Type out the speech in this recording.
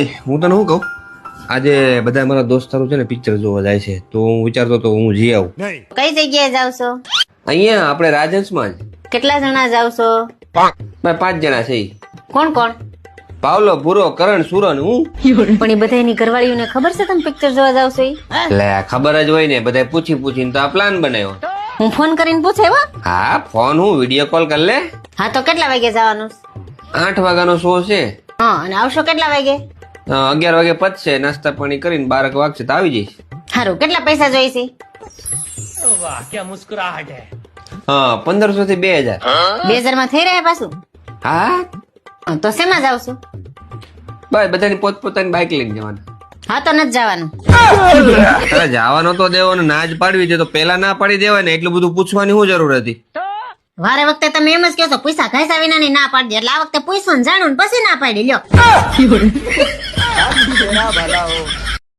હું તને શું કહું? આજે બધા મારા દોસ્તારો છે ને પિક્ચર જોવા જાય છે. તો હું વિચારતો તો હું જઈ આવું. કઈ જગ્યાએ જાવ છો? અહીંયા આપણે રાજહંસમાં જ. કેટલા જણા જાવ છો? પાંચ. જણા છે કોણ કોણ? પાવલો ભૂરો કરણ સુરન હું. પણ એ બધા એની ઘરવાળીઓને ખબર છે તમે પિક્ચર જોવા જાવ છો? એટલે ખબર જ હોય ને બધા પૂછી પૂછીને તો આ પ્લાન બનાવ્યો. હું ફોન કરીને પૂછે હો. હા ફોન હું વીડિયો કોલ કરી લે. હા તો કેટલા વાગે જવાનું? આઠ વાગ્યાનો શો છે. હા અને આવશો કેટલા વાગે? અગિયાર વાગે પતશે નાસ્તા પાણી કરીને બારક વાગશે તો આવી જઈશ. સારું કેટલા પૈસા જોઈશે? હા. પંદરસો થી બે હજાર. બે હજારમાં થઈ રહ્યા પાછું? હા? હા, તો શેમાં જાવ છો? બસ બધાની પોતપોતાની બાઇક લઈને જવાનું. હા તો નથી જવાનું. જવાનો તો દેવાનો ના જ પાડવી છે તો પેલા ના પાડી દેવાય ને એટલું બધું પૂછવાની શું જરૂર હતી? વારે વખતે તમે એમ જ કહો છો પૈસા ઘસા વિના ની ના પાડી દે. એટલે આ વખતે પૂછવું ને જાણું પછી ના પાડી લ્યો.